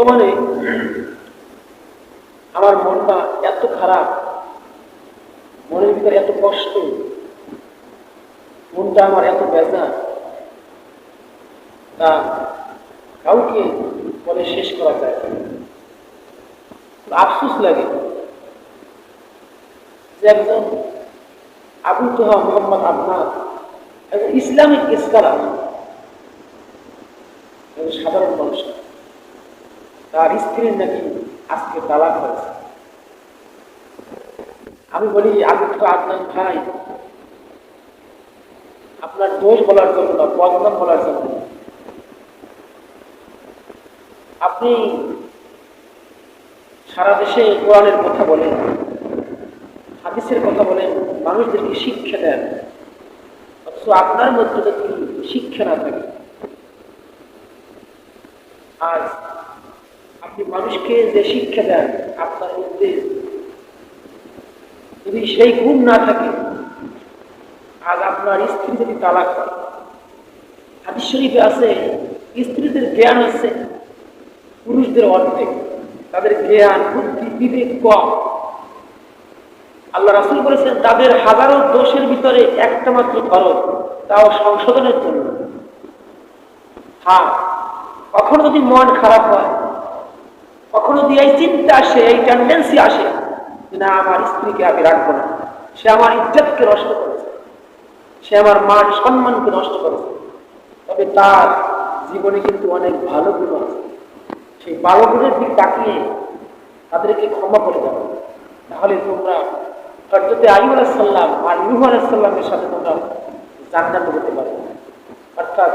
বর্তমানে আমার মনটা এত খারাপ, মনের ভিতরে এত কষ্ট, মনটা আমার এত বেজা তা কাউকে বলে শেষ করা যায় আফসোস লাগে যে একজন আবু তোহা মোহাম্মদ আবনাদ একজন ইসলামিক স্কলার, একজন সাধারণ মানুষ। তার স্ত্রীর নাকি আজকে তালাক হয়েছে। আমি বলি আবু তোহা আদনান ভাই। আপনার দোষ বলার জন্য না, বদনাম বলার জন্য আপনি সারা দেশে কোরআনের কথা বলেন, হাদিসের কথা বলেন, মানুষদেরকে শিক্ষা দেন। অথচ আপনার মধ্যে যদি শিক্ষা না থাকে, আজ মানুষকে যে শিক্ষা দেন, আপনার মধ্যে যদি সেই গুণ না থাকে, আজ আপনার স্ত্রী যদি তালাক হয় হাদিস শরীফে আছে, স্ত্রীদের জ্ঞান আছে, পুরুষদের অর্ধেক, তাদের জ্ঞান, বুদ্ধি, বিবেক কম। আল্লাহ রাসুল বলেছেন, তাদের হাজারো দোষের ভিতরে একটা মাত্র খরচ তাও সংশোধনের জন্য। হ্যাঁ কখনো যদি মন খারাপ হয় কখনো যদি এই চিন্তা আসে, এই টেন্ডেন্সি আসে যে না, আমার স্ত্রীকে আমি রাখব না। সে আমার ইজ্জতকে নষ্ট করেছে। সে আমার মান সম্মানকে নষ্ট করেছে। তবে তার জীবনে কিন্তু অনেক ভালো গুণ আছে। সেই ভালো গুণের দিক তাকিয়ে তাদেরকে ক্ষমা করে দেবো তাহলে তোমরা হজরতে আইব আলাইসাল্লাম আর নুহ আলাইসাল্লামের সাথে তোমরা জান্নাত করতে পারবে অর্থাৎ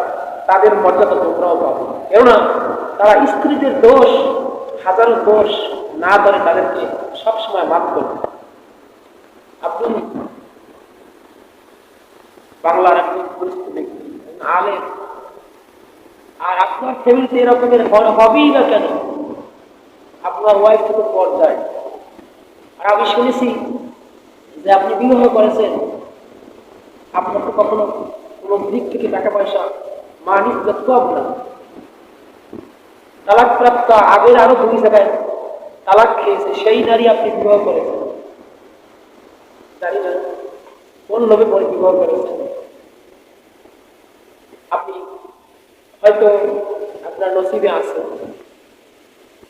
তাদের মর্যাদা তোমরাও পাবে। কেননা তারা স্ত্রীদের দোষ হাজারো দোষ না ধরে তাদেরকে সবসময় মাফ করবে আপনি বাংলার একজন পরিস্থিতি ব্যক্তি আলেম। আর আপনার ফ্যামিলিতে এরকমের হবেই না কেন? আপনার ওয়াইফ থেকে পর্যায়। আর আমি শুনেছি যে আপনি বিবাহ করেছেন, আপনার তো কখনো কোনো দিক থেকে টাকা পয়সা মানিক কম না। তালাক প্রাপ্ত আগের আরও দুই জায়গায় তালাক খেয়েছে, সেই নারী আপনি বিবাহ করেছেন। কোন লোভে পরে বিবাহ করেছেন? আপনি হয়তো আপনার নসিবে আছে।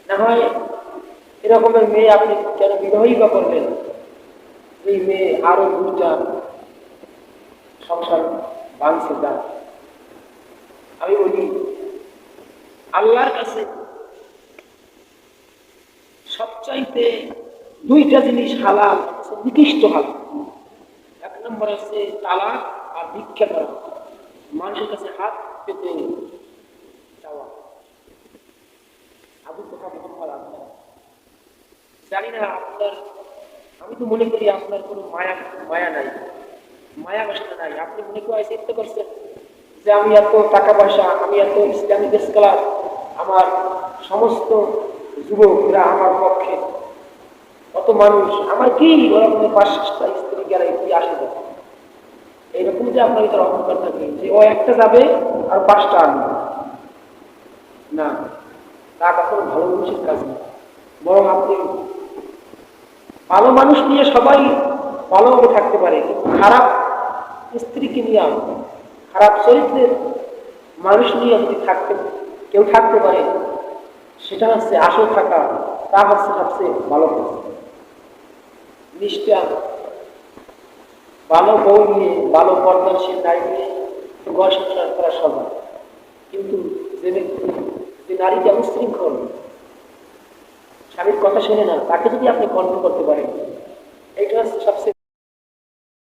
না হয় এরকমের মেয়ে আপনি কেন বিবাহই বা করবেন এই মেয়ে আরও দুটা সংসার ভাঙছে যান আমি বলি আল্লাহর কাছে সবচাইতে দুইটা জিনিস হালাল, নিকৃষ্ট হালাল। এক নম্বর আছে তালাক আর ভিক্ষা করা। মানুষের কাছে হাত পেতে চাওয়া। আবু কথা মোহাম্মদ আপনার জানি না আপনার, আমি তো মনে করি আপনার কোনো মায়া মায়া নাই। মায়া বাসনা নাই। আপনি মনে করে করছেন যে আমি এত টাকা পয়সা, আমি এত ইসলামিক স্কলার আমার সমস্ত যুবকরা আমার পক্ষে। কত মানুষ, আমার কি ওরকম পাঁচটা স্ত্রী গেলে কি আসে? যায় এইরকম যে আপনার ভিতরে অহংকার থাকে, যে ও একটা যাবে আর পাঁচটা আনবে। না, তা কখনো ভালো মানুষের কাজ না। বরং আপনি ভালো মানুষ নিয়ে সবাই ভালোভাবে থাকতে পারে খারাপ স্ত্রীকে নিয়ে আনবে খারাপ চরিত্রের মানুষ নিয়ে যদি থাকতে কেউ থাকতে পারে, সেটা হচ্ছে আসল থাকা, তা হচ্ছে সবচেয়ে ভালো নিষ্ঠা ভালো বউ নিয়ে, ভালো পর্দানশীল নারী নিয়ে ঘর সংসার করা সবাই কিন্তু যে ব্যক্তি, যে নারীকে উশৃঙ্খল স্বামীর কথা শুনে না, তাকে যদি আপনি কন্ট্রোল করতে পারেন এটা হচ্ছে